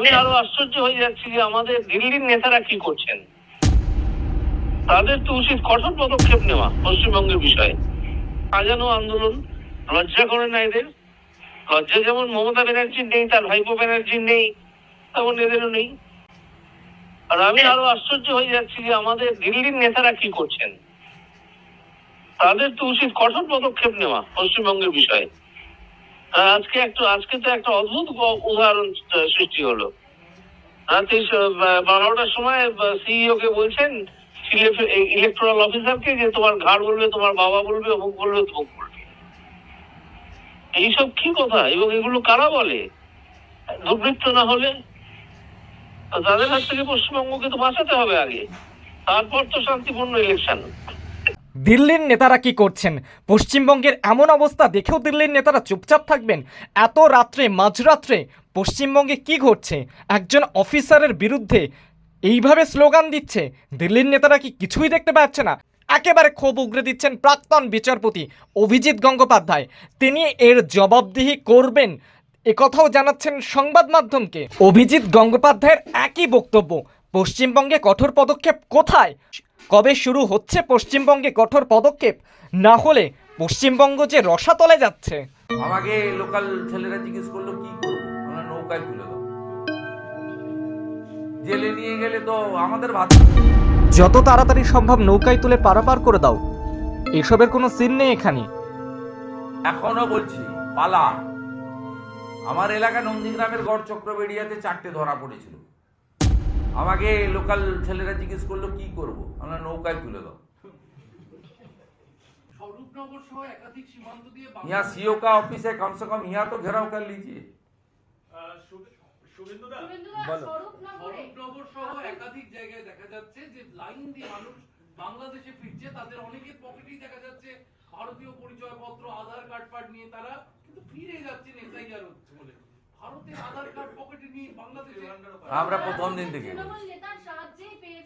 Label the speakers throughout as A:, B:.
A: আমি আরও আশ্চর্য হয়ে যাচ্ছি যে আমাদের দিল্লির নেতারা কি করছেন? তাদের তো উচিত কঠোর পদক্ষেপ নেওয়া পশ্চিমবঙ্গের বিষয়ে। সাজানো আন্দোলন, লজ্জা করে না এদের। লজ্জা যেমন মমতা ব্যানার্জির নেই, তার ভাইপো ব্যানার্জির নেই, তেমন এদেরও নেই। আর আমি আরও আশ্চর্য হয়ে যাচ্ছি যে আমাদের দিল্লির নেতারা কি করছেন? তাদের তো উচিত কঠোর পদক্ষেপ নেওয়া পশ্চিমবঙ্গের বিষয়ে। আজকে একটা আজকে তো একটা অদ্ভুত উদাহরণ সৃষ্টি হলো। রাতে বারোটার সময় সিইও কে বলছেন ইলেকট্রাল অফিসারকে যে তোমার ঘাড় বলবে তোমার বাবা বলবে অমুক বলবে তমুক বলবে। এইসব কি কথা? এবং এগুলো কারা বলে? দুর্বৃত্ত না হলে? তাদের হাত থেকে পশ্চিমবঙ্গকে তো বাঁচাতে হবে আগে। তারপর তো শান্তিপূর্ণ ইলেকশন
B: দিল্লির নেতারা কি করছেন? পশ্চিমবঙ্গের এমন অবস্থা দেখেও দিল্লির নেতারা চুপচাপ থাকবেন? এত রাত্রে, মাঝরাত্রে পশ্চিমবঙ্গে কি ঘটছে? একজন অফিসারের বিরুদ্ধে এইভাবে স্লোগান দিচ্ছে? দিল্লির নেতারা কি কিছুই দেখতে পাচ্ছে না? একেবারে ক্ষোভ উগরে দিচ্ছেন প্রাক্তন বিচারপতি অভিজিৎ গঙ্গোপাধ্যায়। তিনি এর জবাবদিহি করবেন। একথাও জানাচ্ছেন সংবাদ মাধ্যমকে। অভিজিৎ গঙ্গোপাধ্যায়ের একই বক্তব্য, পশ্চিমবঙ্গে কঠোর পদক্ষেপ কোথায়? কবে শুরু হচ্ছে পশ্চিমবঙ্গে কঠোর পদক্ষেপ? না হলে পশ্চিমবঙ্গ যে রসাতলে যাচ্ছে।
C: আমাকে লোকাল ছেলেরা জিজ্ঞেস করল কি করব? আমরা নৌকায় তুলে দাও জেলে নিয়ে গেলে তো আমাদের ভাত
B: যত তাড়াতাড়ি সম্ভব নৌকায় তুলে পারাপার করে দাও। এসবের কোনো সিন নেই এখানে।
C: এখনও বলছি পালা। আমার এলাকা নন্দীগ্রামের গড় চক্রবেড়িয়াতে চারটে ধরা পড়েছিল। আমাকে লোকাল ছেলেরা জিজ্ঞেস করলো কি করব আমরা নৌকায় তুলে দাও
D: স্বরূপনগর সহ একাধিক সীমান্ত দিয়ে
C: यहाँ सीओ का ऑफिस है कम से कम यहाँ तो घेराव कर लीजिए
D: শুভেন্দুদা
E: বলো।
D: স্বরূপনগর সহ একাধিক জায়গায় দেখা যাচ্ছে যে লাইন দিয়ে মানুষ বাংলাদেশে ফিরছে তাদের অনেকের পকেটেই দেখা যাচ্ছে ভারতীয় পরিচয়পত্র আধার কার্ড ফার্ড নিয়ে তারা কিন্তু ফিরে যাচ্ছেন
C: আমরা প্রথম দিন থেকে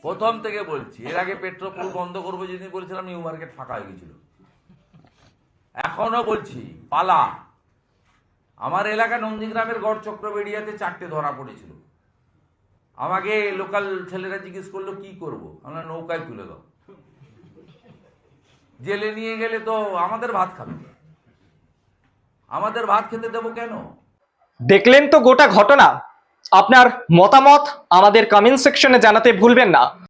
C: প্রথম থেকে বলছি। এর আগে পেট্রোল বন্ধ করব যেদিন বলেছিলাম, নিউ মার্কেট ফাঁকা হয়ে গেছিল। এখনও বলছি, পালা। আমার এলাকা নন্দীগ্রামের গড় চক্রবেড়িয়াতে চারটে ধরা পড়েছিল। আমাকে লোকাল ছেলেরা জিজ্ঞেস করল, কি করব? আমরা নৌকায় তুলে দাও। জেলে নিয়ে গেলে তো আমাদের ভাত খাবে। আমাদের ভাত খেতে দেবো কেন?
B: দেখলেন তো গোটা ঘটনা। আপনার মতামত আমাদের কমেন্ট সেকশনে জানাতে ভুলবেন না।